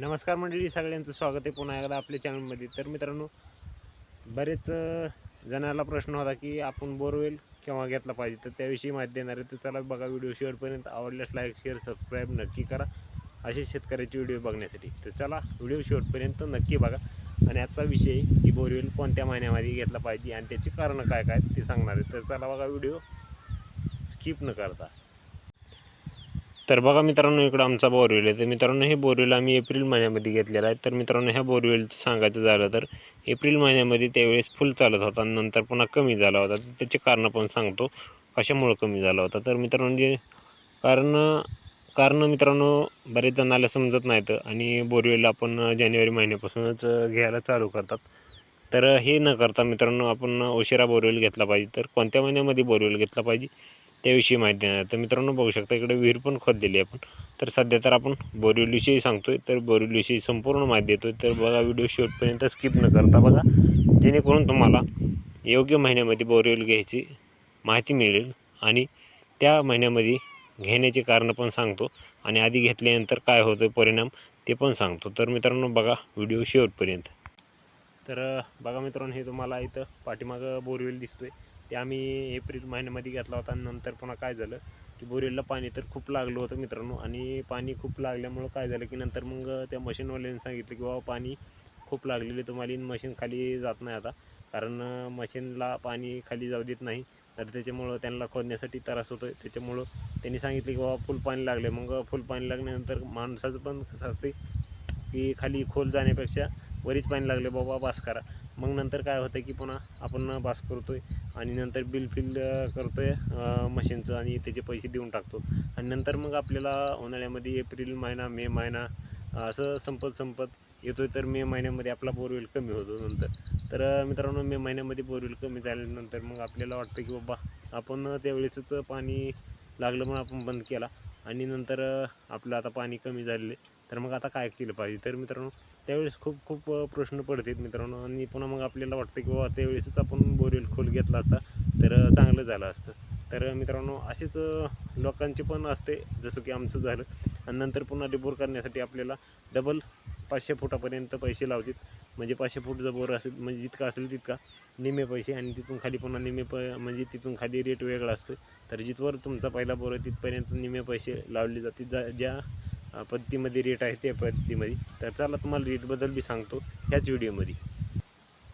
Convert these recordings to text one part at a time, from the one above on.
नमस्कार मंडळी सगळ्यांचं स्वागत आहे पुन्हा एकदा आपल्या चॅनलमध्ये तर मित्रांनो बरेच जणांना प्रश्न होता की आपण बोरवेल केव्हा घेतला पाहिजे? तर त्याविषयी माहिती देणार आहे. तर चला बघा व्हिडिओ शेवटपर्यंत. आवडल्यास लाईक शेअर सबस्क्राईब नक्की करा. असे शेतकऱ्याचे व्हिडिओ बघण्यासाठी. तर चला व्हिडिओ शेवटपर्यंत नक्की बघा. आणि आजचा विषय की बोरवेल कोणत्या महिन्यामध्ये घेतला पाहिजे आणि त्याची कारणं काय काय ते सांगणार आहे. तर चला बघा व्हिडिओ स्किप न करता. तर बघा मित्रांनो इकडं आमचा बोरवेल आहे. तर मित्रांनो हे बोरवेल आम्ही एप्रिल महिन्यामध्ये घेतलेला आहे. तर मित्रांनो ह्या बोरवेलचं सांगायचं झालं तर एप्रिल महिन्यामध्ये त्यावेळेस फुल चालत होता नंतर पुन्हा कमी झाला होता. तर त्याचे कारणं पण सांगतो कशामुळं कमी झाला होता. तर मित्रांनो जे कारण कारण मित्रांनो बरेच जणाला समजत नाहीत आणि बोरवेल आपण जानेवारी महिन्यापासूनच घ्यायला चालू करतात. तर हे न करता मित्रांनो आपण उशिरा बोरवेल घेतला पाहिजे. तर कोणत्या महिन्यामध्ये बोरवेल घेतला पाहिजे? त्याविषयी माहिती देणार तर मित्रांनो बघू शकता इकडे विहीर पण खोदलेली आहे आपण. तर सध्या तर आपण बोरिवलीविषयी सांगतोय तर बोरिवलीविषयी संपूर्ण माहिती देतोय. तर बघा व्हिडिओ शेवटपर्यंत स्किप न करता बघा जेणेकरून तुम्हाला योग्य महिन्यामध्ये बोरिवली घ्यायची माहिती मिळेल आणि त्या महिन्यामध्ये घेण्याचे कारणं पण सांगतो आणि आधी घेतल्यानंतर काय होतं परिणाम ते पण सांगतो. तर मित्रांनो बघा व्हिडिओ शेवटपर्यंत. तर बघा मित्रांनो हे तुम्हाला इथं पाठीमागं बोरवेल दिसतोय. ते आम्ही एप्रिल महिन्यामध्ये घेतला होता आणि नंतर पुन्हा काय झालं की बोरवेलला पाणी तर खूप लागलं होतं मित्रांनो आणि पाणी खूप लागल्यामुळं काय झालं की नंतर मग त्या मशीनवाल्याने सांगितलं की बाबा पाणी खूप लागलेले तुम्हाला मशीन खाली जात नाही आता. कारण मशीनला पाणी खाली जाऊ देत नाही. तर त्याच्यामुळं त्यांना खोदण्यासाठी त्रास होतो त्याच्यामुळं त्यांनी सांगितलं की बाबा फुल पाणी लागले मग फुल पाणी लागल्यानंतर माणसाचं पण कसं असते की खाली खोल जाण्यापेक्षा वरीच पाणी लागले बाबा बास करा. मग नंतर काय होतं की पुन्हा आपण बास आहे आणि नंतर बिल फिल करतो आहे मशीनचं आणि त्याचे पैसे देऊन टाकतो. आणि नंतर मग आपल्याला उन्हाळ्यामध्ये एप्रिल महिना मे महिना असं संपत संपत येतोय तर मे महिन्यामध्ये आपला बोरवेल कमी होतो नंतर. तर मित्रांनो मे महिन्यामध्ये बोरवेल कमी झाल्यानंतर मग आपल्याला वाटतं की बाबा आपण त्यावेळेसच पाणी लागलं म्हणून आपण बंद केला आणि नंतर आपलं आता पाणी कमी झालेलं आहे. तर मग आता काय केलं पाहिजे? तर मित्रांनो त्यावेळेस खूप खूप प्रश्न पडतात मित्रांनो. आणि पुन्हा मग आपल्याला वाटतं की बाबा त्यावेळेसच आपण बोरवेल खोल घेतला असता तर चांगलं झालं असतं. तर मित्रांनो असेच लोकांचे पण असते जसं की आमचं झालं. आणि नंतर पुन्हा रिबोर करण्यासाठी आपल्याला डबल पाचशे फुटापर्यंत पैसे लावतात. म्हणजे पाचशे फूट जर बोर असेल म्हणजे जितका असेल तितका निम्मे पैसे आणि तिथून खाली पुन्हा निम्मे प म्हणजे तिथून खाली रेट वेगळा असतो तर जिथवर तुमचा पहिला बोर आहे तिथपर्यंत निम्मे पैसे लावले जातात. जा ज्या पद्धतीमध्ये रेट आहे त्या पद्धतीमध्ये तर चला तुम्हाला रेटबद्दल बी सांगतो ह्याच व्हिडिओमध्ये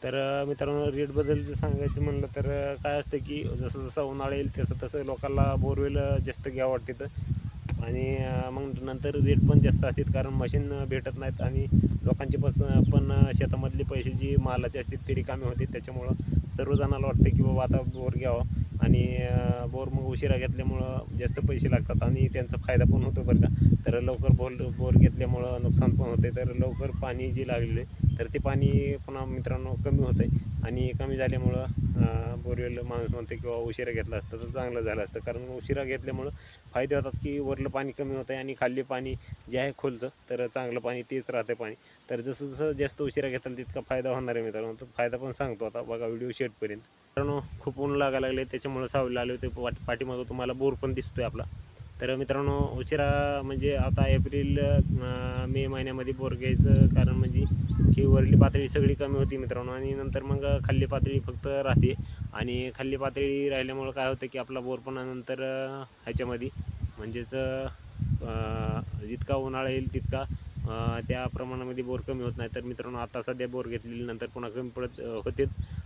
तर मित्रांनो रेटबद्दल जर सांगायचं म्हणलं तर काय असतं की जसं जसं उन्हाळा येईल तसं तसं लोकांना बोरवेल जास्त घ्यावं वाटते तर आणि मग नंतर रेट पण जास्त असतात कारण मशीन भेटत नाहीत आणि लोकांचे पस पण शेतामधले पैसे जी मालाचे असतात ते रिकामे होते त्याच्यामुळं सर्वजणाला वाटतं की बाबा आता बोर घ्यावं. आणि बोर मग उशिरा घेतल्यामुळं जास्त पैसे लागतात आणि त्यांचा फायदा पण होतो बरं का. तर लवकर बोर बोर घेतल्यामुळं नुकसान पण होते तर लवकर पाणी जे लागलेले तर ते पाणी पुन्हा मित्रांनो कमी होतं आहे आणि कमी झाल्यामुळं बोरवेल माणूस म्हणते किंवा उशिरा घेतला असतं तर चांगलं झालं असतं. कारण उशिरा घेतल्यामुळं फायदे होतात की वरलं पाणी कमी होतं आहे आणि खाल्ले पाणी जे आहे खोलचं तर चांगलं पाणी तेच राहतं पाणी. तर जसं जसं जास्त उशिरा घेताल तितका फायदा होणार आहे मित्रांनो. तर फायदा पण सांगतो आता. बघा व्हिडिओ शेटपर्यंत मित्रांनो खूप ऊन लागायला लागले त्याच्यामुळं सावली आले होते. वाट पाठीमागं तुम्हाला बोर पण दिसतो आहे आपला. तर मित्रांनो उशिरा म्हणजे आता एप्रिल मे महिन्यामध्ये बोर घ्यायचं कारण म्हणजे की वरली पातळी सगळी कमी होती मित्रांनो. आणि नंतर मग खाल्ली पातळी फक्त राहते. आणि खाल्ली पातळी राहिल्यामुळं काय होतं की आपला बोर पण नंतर ह्याच्यामध्ये म्हणजेच जितका उन्हाळा येईल तितका त्या प्रमाणामध्ये बोर कमी होत नाही. तर मित्रांनो आता सध्या बोर घेतलेली नंतर पुन्हा कमी पडत होते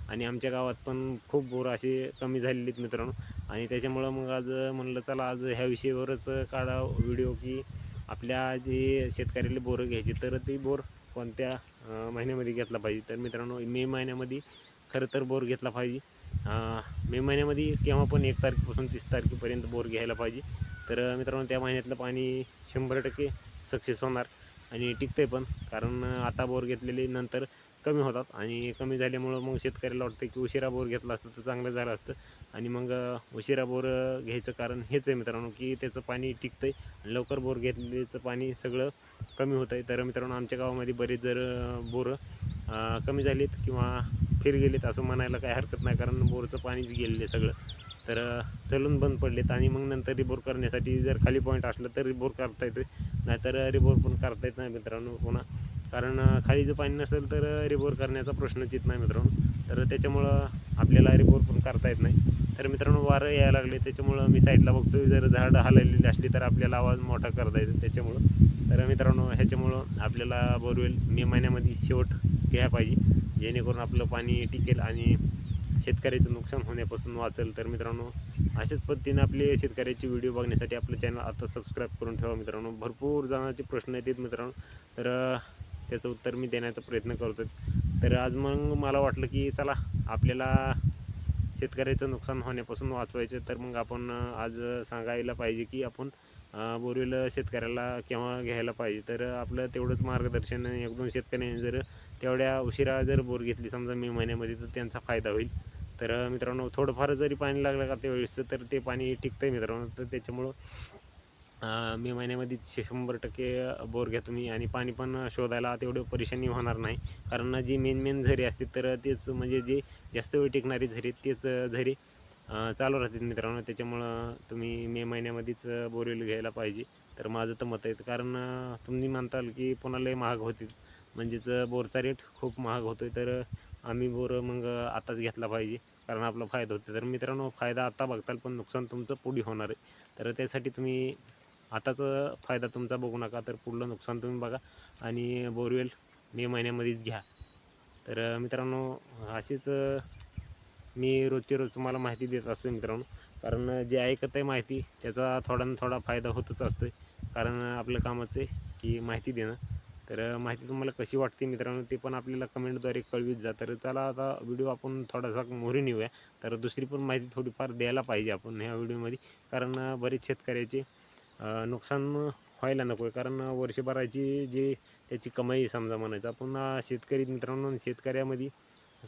आणि आमच्या गावात पण खूप बोर असे कमी झालेले आहेत मित्रांनो. आणि त्याच्यामुळं मग आज म्हणलं चला आज ह्या विषयावरच काढा व्हिडिओ की आपल्या जे शेतकऱ्याला बोरं घ्यायची तर ती बोर कोणत्या महिन्यामध्ये घेतला पाहिजे? तर मित्रांनो मे महिन्यामध्ये खरं तर बोर घेतला पाहिजे. मे महिन्यामध्ये केव्हा पण एक तारखेपासून तीस तारखेपर्यंत बोर घ्यायला पाहिजे. तर मित्रांनो त्या महिन्यातलं पाणी शंभर टक्के सक्सेस होणार आणि टिकते पण. कारण आता बोर घेतलेले नंतर कमी होतात आणि कमी झाल्यामुळं मग शेतकऱ्याला वाटतं की उशिरा बोर घेतला असतं तर चांगलं झालं असतं. आणि मग उशिरा बोर घ्यायचं कारण हेच आहे मित्रांनो की त्याचं पाणी टिकतंय आणि लवकर बोर घेतल्याचं पाणी सगळं कमी होतं आहे तर मित्रांनो आमच्या गावामध्ये बरेच जर बोरं कमी झालीत किंवा फेल गेलेत असं म्हणायला काही हरकत नाही कारण बोरचं पाणीच गेलेलं आहे सगळं. तर चलून बंद पडलेत आणि मग नंतर रिबोर करण्यासाठी जर खाली पॉईंट असलं तर रिबोर करता येतो नाहीतर रिबोर पण करता येत नाही मित्रांनो पुन्हा. कारण खाली जर पाणी नसेल तर रिबोर करण्याचा प्रश्नच येत नाही मित्रांनो. तर त्याच्यामुळं आपल्याला रिबोर पण करता येत नाही. तर मित्रांनो वारं यायला लागले त्याच्यामुळं मी साईडला बघतोय. जर झाडं हललेली असली तर आपल्याला आवाज मोठा करता येतो त्याच्यामुळं. तर मित्रांनो ह्याच्यामुळं आपल्याला बोरवेल मे महिन्यामध्ये शेवट घ्यायला पाहिजे. जेणेकरून आपलं पाणी टिकेल आणि शेतकऱ्याचं नुकसान होण्यापासून वाचेल. तर मित्रांनो अशाच पद्धतीने आपले शेतकऱ्याचे व्हिडिओ बघण्यासाठी आपलं चॅनल आता सबस्क्राईब करून ठेवा मित्रांनो. भरपूर जणांचे प्रश्न येतात मित्रांनो. तर त्याचं उत्तर मी देण्याचा प्रयत्न करतो तर आज मग मला वाटलं की चला आपल्याला शेतकऱ्याचं नुकसान होण्यापासून वाचवायचं. तर मग आपण आज सांगायला पाहिजे की आपण बोरवेल शेतकऱ्याला केव्हा घ्यायला पाहिजे. तर आपलं तेवढंच मार्गदर्शन एक दोन शेतकऱ्यांनी जर तेवढ्या उशिरा जर बोर घेतली समजा मे महिन्यामध्ये तर त्यांचा फायदा होईल. तर मित्रांनो थोडंफार जरी पाणी लागलं का त्यावेळेस तर ते पाणी टिकतं आहे मित्रांनो. तर त्याच्यामुळं मे महिन्यामध्ये शंभर टक्के बोर घ्या तुम्ही आणि पाणी पण शोधायला तेवढं परेशानी होणार नाही. कारण जी मेन मेन झरी असते तर तेच म्हणजे जे जास्त वेळ टिकणारी झरी तेच झरी चालू राहतात मित्रांनो. त्याच्यामुळं तुम्ही मे महिन्यामध्येच बोरवेल घ्यायला पाहिजे. तर माझं तर मत आहे कारण तुम्ही म्हणताल की पुन्हा लय महाग होतील. म्हणजेच बोरचा रेट खूप महाग होतोय तर आम्ही बोर मग आताच घेतला पाहिजे. कारण आपला फायदा होतो तर मित्रांनो फायदा आता बघताल पण नुकसान तुमचं पुढे होणार आहे. तर त्यासाठी तुम्ही आताच फायदा तुमचा बघू नका तर पुढलं नुकसान तुम्ही बघा. आणि बोरवेल मे महिन्यामध्येच घ्या. तर मित्रांनो अशीच मी रोजची रोज तुम्हाला माहिती देत असतो मित्रांनो. कारण जे ऐकत आहे माहिती त्याचा थोडा ना थोडा फायदा होतच असतो आहे कारण आपलं कामच आहे की माहिती देणं. तर माहिती तुम्हाला कशी वाटते मित्रांनो ते पण आपल्याला कमेंटद्वारे कळवीत जा. तर चला आता व्हिडिओ आपण थोडासा मोहरी नेऊया. तर दुसरी पण माहिती थोडीफार द्यायला पाहिजे आपण ह्या व्हिडिओमध्ये. कारण बरेच शेतकऱ्याचे नुकसान व्हायला नको आहे कारण वर्षभराची जी त्याची कमाई समजा म्हणायचं आपण शेतकरी मित्रांनो शेतकऱ्यामध्ये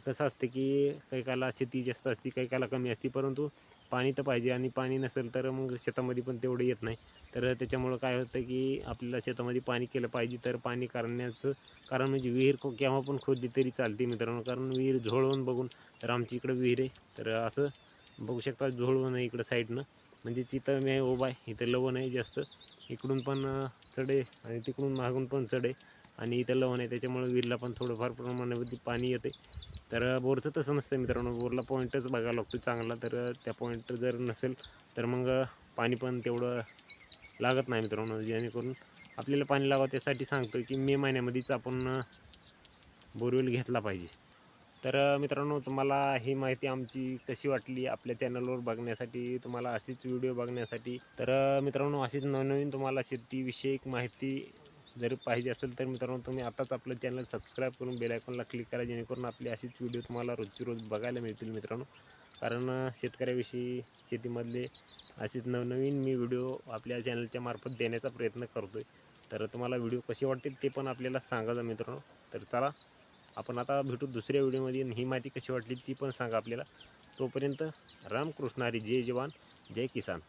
कसं असतं की काही काला शेती जास्त असते काही काला कमी असते परंतु पाणी तर पाहिजे आणि पाणी नसेल तर मग शेतामध्ये पण तेवढं येत नाही. तर त्याच्यामुळं काय होतं की आपल्याला शेतामध्ये पाणी केलं पाहिजे तर पाणी करण्याचं कारण म्हणजे विहीर को- केव्हा पण खोदली तरी चालते मित्रांनो. कारण विहीर झोळवून बघून तर आमची इकडं विहीर आहे. तर असं बघू शकता झोळवून आहे इकडं साईडनं. म्हणजे तिथं मी उभा आहे इथं लवण आहे जास्त. इकडून पण चढे आणि तिकडून मागून पण चढे. आणि इथं लवण आहे त्याच्यामुळे विहिरला पण थोडंफार प्रमाणामध्ये पाणी येते. तर बोरचं तसं नसतं मित्रांनो. बोरला पॉईंटच बघावा लागतो चांगला. तर त्या पॉईंट जर नसेल तर मग पाणी पण तेवढं लागत नाही मित्रांनो. जेणेकरून आपल्याला पाणी लावा त्यासाठी सांगतो की मे महिन्यामध्येच आपण बोरवेल घेतला पाहिजे. तर मित्रांनो तुम्हाला ही माहिती आमची कशी वाटली आपल्या चॅनलवर बघण्यासाठी तुम्हाला अशीच व्हिडिओ बघण्यासाठी. तर मित्रांनो अशीच नवनवीन तुम्हाला शेतीविषयक माहिती जर पाहिजे असेल तर मित्रांनो तुम्ही आताच आपलं चॅनल सबस्क्राईब करून बेलायकॉनला क्लिक करा जेणेकरून आपली अशीच व्हिडिओ तुम्हाला रोजची रोज बघायला मिळतील मित्रांनो. कारण शेतकऱ्याविषयी शेतीमधले असेच नवनवीन मी व्हिडिओ आपल्या चॅनलच्या मार्फत देण्याचा प्रयत्न करतोय. तर तुम्हाला व्हिडिओ कसे वाटतील ते पण आपल्याला सांगा मित्रांनो. तर चला आपण आता भेटू दुसऱ्या व्हिडिओमध्ये. ही माहिती कशी वाटली ती पण सांगा आपल्याला. तोपर्यंत रामकृष्ण हरी जय जवान जय किसान.